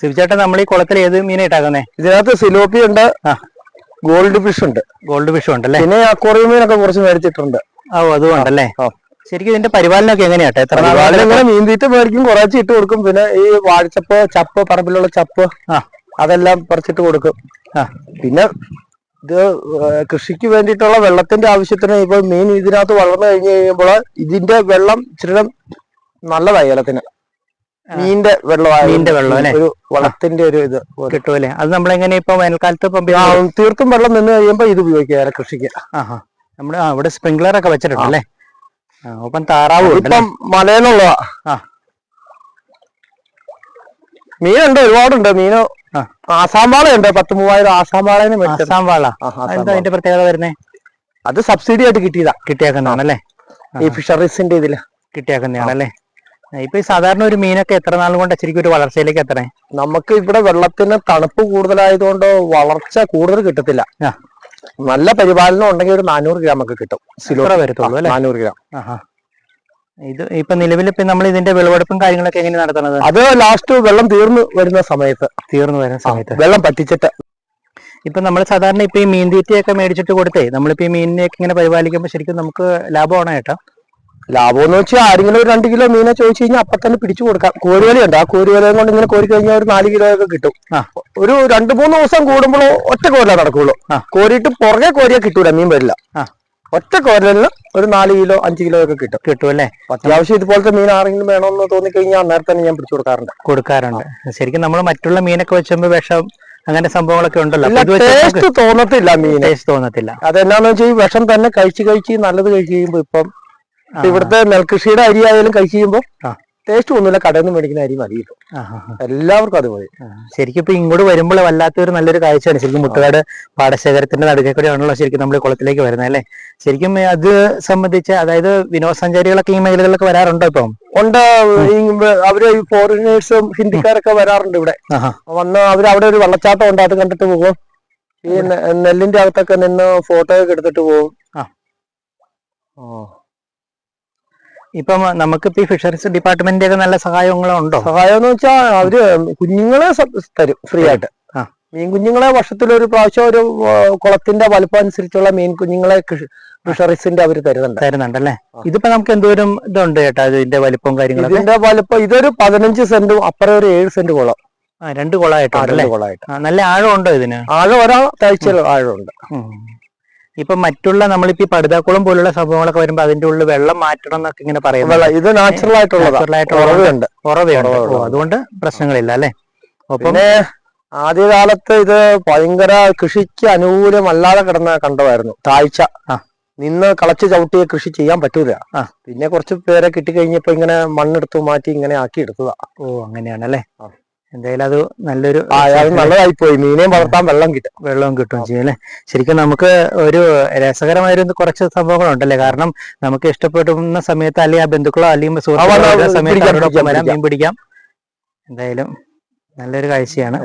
ശിവചേട്ടൻ നമ്മൾ ഈ കുളത്തിൽ ഏത് മീനായിട്ടാക്കുന്നേ? ഇതിനകത്ത് സിലോപ്പി ഉണ്ട് ഗോൾഡ് ഫിഷ് ഉണ്ട്. ഗോൾഡ് ഫിഷ് ഉണ്ട് ഉണ്ടല്ലേ? പിന്നെ അക്വറിയം മീനൊക്കെ കുറച്ച് മേടിച്ചിട്ടുണ്ട്. ഓ അതും ഉണ്ടല്ലേ. ശരിക്കും ഇതിന്റെ പരിപാലനമൊക്കെ എങ്ങനെയാട്ടെ? എത്ര ഇങ്ങനെ മീൻ തീറ്റ മേടിക്കും കുറച്ച് ഇട്ട് കൊടുക്കും. പിന്നെ ഈ വാഴച്ചപ്പ് ചപ്പ് പറമ്പിലുള്ള ചപ്പ് ആ. അതെല്ലാം പറിച്ചിട്ട് കൊടുക്കും. ആ. പിന്നെ ഇത് കൃഷിക്ക് വേണ്ടിയിട്ടുള്ള വെള്ളത്തിന്റെ ആവശ്യത്തിന് ഇപ്പൊ മീൻ ഇതിനകത്ത് വളർന്നു കഴിഞ്ഞു കഴിയുമ്പോൾ ഇതിന്റെ വെള്ളം ഇച്ചിരി നല്ലതായി ഏലത്തിന്. മീനിന്റെ വെള്ളമാണ് മീന്റെ വെള്ളം? ഒരു വളത്തിന്റെ ഒരു ഇത് കിട്ടുമല്ലേ അത് അത് നമ്മളെങ്ങനെ ഇപ്പൊ വേനൽക്കാലത്ത് തീർത്തും വെള്ളം നിന്ന് കഴിയുമ്പോ ഇത് ഉപയോഗിക്കുക കൃഷിക്ക്. ആഹാ. നമ്മുടെ അവിടെ സ്പ്രിംഗ്ലർ ഒക്കെ വെച്ചിട്ടുണ്ടല്ലേ അല്ലേ? ഒപ്പം താറാവും മലയിലുള്ള ഇപ്പം മലയിലുള്ളതാ. മീനുണ്ട് ഒരുപാടുണ്ട്. മീന്. ആസാം വാളയുണ്ട് പത്ത് മൂവായിരം ആസാം വാളേനെ ആസാം വാള എന്താ അതിന്റെ പ്രത്യേകത വരുന്നേ? അത് സബ്സിഡി ആയിട്ട് കിട്ടിയതാ. കിട്ടിയാക്കുന്നതാണല്ലേ? ഈ ഫിഷറീസിന്റെ ഇതിൽ. കിട്ടിയാക്കുന്നതാണല്ലേ? ഇപ്പൊ സാധാരണ ഒരു മീനൊക്കെ എത്ര നാൾ കൊണ്ട് ശരിക്കും ഒരു വളർച്ചയിലേക്ക് എത്തണേ? നമുക്ക് ഇവിടെ വെള്ളത്തിന് തണുപ്പ് കൂടുതലായതുകൊണ്ട് വളർച്ച കൂടുതൽ കിട്ടത്തില്ല. നല്ല പരിപാലനം ഉണ്ടെങ്കിൽ ഒരു നാനൂറ് ഗ്രാം ഒക്കെ കിട്ടും. അത്ര വരത്തുള്ളൂ അല്ലേ? നാനൂറ് ഗ്രാം. ഇത് ഇപ്പൊ നിലവിൽ ഇപ്പൊ നമ്മൾ ഇതിന്റെ വിളവെടുപ്പും കാര്യങ്ങളൊക്കെ എങ്ങനെ നടത്തണത് അത് ലാസ്റ്റ് വെള്ളം തീർന്നു വരുന്ന സമയത്ത്. തീർന്നു വരുന്ന സമയത്ത്. വെള്ളം പറ്റിച്ചിട്ട്. ഇപ്പൊ നമ്മൾ സാധാരണ ഇപ്പൊ ഈ മീൻ തീറ്റയൊക്കെ മേടിച്ചിട്ട് കൊടുത്തേ നമ്മളിപ്പോ ഈ മീനിനെയൊക്കെ ഇങ്ങനെ പരിപാലിക്കുമ്പോൾ ശരിക്കും നമുക്ക് ലാഭമാണ് കേട്ടോ ലാഭം എന്ന് വെച്ചാൽ ആരെങ്കിലും ഒരു രണ്ട് കിലോ മീനെ ചോദിച്ചു കഴിഞ്ഞാൽ അപ്പൊ തന്നെ പിടിച്ചു കൊടുക്കാം. കോരിവലയുണ്ട് ആ കോരിവലയും കൊണ്ട് ഇങ്ങനെ കോരി കഴിഞ്ഞാൽ ഒരു നാല് കിലോ ഒക്കെ കിട്ടും. ഒരു രണ്ട് മൂന്ന് ദിവസം കൂടുമ്പോൾ ഒറ്റ കോരല നടക്കുള്ളൂ. കോരിയിട്ട് പുറകെ കോരിയാ കിട്ടൂല മീൻ വരില്ല. ഒറ്റ കോരലിന് ഒരു നാല് കിലോ അഞ്ച് കിലോ ഒക്കെ കിട്ടും. കിട്ടും അല്ലേ? അത്യാവശ്യം ഇതുപോലത്തെ മീൻ ആരെങ്കിലും വേണമെന്ന് തോന്നിക്കഴിഞ്ഞാൽ അന്നേരം തന്നെ ഞാൻ പിടിച്ചു കൊടുക്കാറുണ്ട്. കൊടുക്കാറുണ്ട്. ശരിക്കും നമ്മൾ മറ്റുള്ള മീനൊക്കെ വെച്ചുമ്പോ വിഷം അങ്ങനെ സംഭവങ്ങളൊക്കെ ഉണ്ടല്ലോ. ടേസ്റ്റ് തോന്നത്തില്ല മീൻ ടേസ്റ്റ് തോന്നത്തില്ല. അതെന്നാന്ന് വെച്ചാൽ ഈ വിഷം തന്നെ കഴിച്ച് കഴിച്ച് നല്ലത് കഴിച്ച് കഴിയുമ്പോ ഇപ്പം ഇവിടുത്തെ നെൽകൃഷിയുടെ അരി ആയാലും കഴിച്ച് കഴിയുമ്പോൾ ടേസ്റ്റ് ഒന്നുമില്ല. കടയിൽ നിന്ന് മേടിക്കുന്ന അരി മതി ഇപ്പൊ. ആ, ആ, ആ. എല്ലാവർക്കും അത് മതി ശരിക്കും ഇപ്പൊ ഇങ്ങോട്ട് വരുമ്പോൾ വല്ലാത്തൊരു നല്ലൊരു കാഴ്ചയാണ്. ശരിക്കും മുട്ടുകാട് പാടശേഖരത്തിന്റെ നടുക്കെ കൂടെയാണല്ലോ ശരിക്കും നമ്മൾ കുളത്തിലേക്ക് വരുന്നത് അല്ലേ? ശരിക്കും അത് സംബന്ധിച്ച് അതായത് വിനോദസഞ്ചാരികളൊക്കെ ഈ മേഖലകളിലൊക്കെ വരാറുണ്ടോ ഇപ്പം? ഉണ്ട്. അവർ ഫോറിനേഴ്സും ഹിന്ദിക്കാരൊക്കെ വരാറുണ്ട് ഇവിടെ. വന്ന് അവർ അവിടെ ഒരു വെള്ളച്ചാട്ടം ഉണ്ട്. അത് കണ്ടിട്ട് പോകും. ഈ നെല്ലിന്റെ അകത്തൊക്കെ നിന്ന് ഫോട്ടോ ഒക്കെ എടുത്തിട്ട് പോകും. ആ. ഇപ്പം നമുക്ക് ഈ ഫിഷറീസ് ഡിപ്പാർട്ട്മെന്റിന്റെ ഒക്കെ നല്ല സഹായങ്ങളോ ഉണ്ടോ സഹായം എന്ന് വെച്ചാൽ അവർ കുഞ്ഞുങ്ങളെ തരും ഫ്രീ ആയിട്ട്. മീൻ കുഞ്ഞുങ്ങളെ വർഷത്തിൽ ഒരു പ്രാവശ്യം ഒരു കുളത്തിന്റെ വലുപ്പം അനുസരിച്ചുള്ള മീൻ കുഞ്ഞുങ്ങളെ ഫിഷറീസിന്റെ അവർ തരുന്നുണ്ട്. തരുന്നുണ്ടല്ലേ? അല്ലെ ഇതിപ്പോ നമുക്ക് എന്തോരം ഇതുണ്ട് ചേട്ടാ? ഇതിന്റെ വലുപ്പം കാര്യങ്ങളും ഇതിന്റെ വലുപ്പം ഇതൊരു പതിനഞ്ച് സെന്റും അപ്പുറം ഒരു ഏഴ് സെന്റ് കുളം. ആ, രണ്ട് കുളമായിട്ടുണ്ടല്ലേ കുളമായിട്ട്. നല്ല ആഴം ഉണ്ടോ ഇതിന്? ആഴം ഒരാൾ താഴ്ച ആഴമുണ്ട്. ഇപ്പൊ മറ്റുള്ള നമ്മളിപ്പോ പടുതാക്കുളം പോലുള്ള സംഭവങ്ങളൊക്കെ വരുമ്പോ അതിന്റെ ഉള്ളിൽ വെള്ളം മാറ്റണം എന്നൊക്കെ ഇങ്ങനെ പറയുന്നത്. ഇത് നാച്ചുറൽ ആയിട്ടുള്ളതാണ്. അതുകൊണ്ട് പ്രശ്നങ്ങളില്ല അല്ലെ? ഒപ്പം പിന്നെ ആദ്യകാലത്ത് ഇത് ഭയങ്കര കൃഷിക്ക് അനുകൂലമല്ലാതെ കിടന്ന കണ്ടമായിരുന്നു. താഴ്ച. നിന്ന് കളച്ച് ചവിട്ടിയ കൃഷി ചെയ്യാൻ പറ്റൂല. ആ. പിന്നെ കുറച്ച് പേരെ കിട്ടിക്കഴിഞ്ഞപ്പോ ഇങ്ങനെ മണ്ണെടുത്ത് മാറ്റി ഇങ്ങനെ ആക്കി എടുത്തതാ. ഓ അങ്ങനെയാണല്ലേ. എന്തായാലും അത് നല്ലൊരു നല്ലതായി പോയി മീനെയും വളർത്താൻ വെള്ളം കിട്ടും. വെള്ളം കിട്ടും ചെയ്യും അല്ലെ? ശരിക്കും നമുക്ക് ഒരു രസകരമായ ഒരു കുറച്ച് സംഭവങ്ങളുണ്ടല്ലേ? കാരണം നമുക്ക് ഇഷ്ടപ്പെടുന്ന സമയത്ത് അല്ലെങ്കിൽ ആ ബന്ധുക്കളോ അല്ലെങ്കിൽ സുഹൃത്തുക്കളോ സമയത്ത് പിടിക്കാം, അവരോടൊപ്പം വരാം മീൻ പിടിക്കാം. എന്തായാലും നല്ലൊരു കാഴ്ചയാണ്.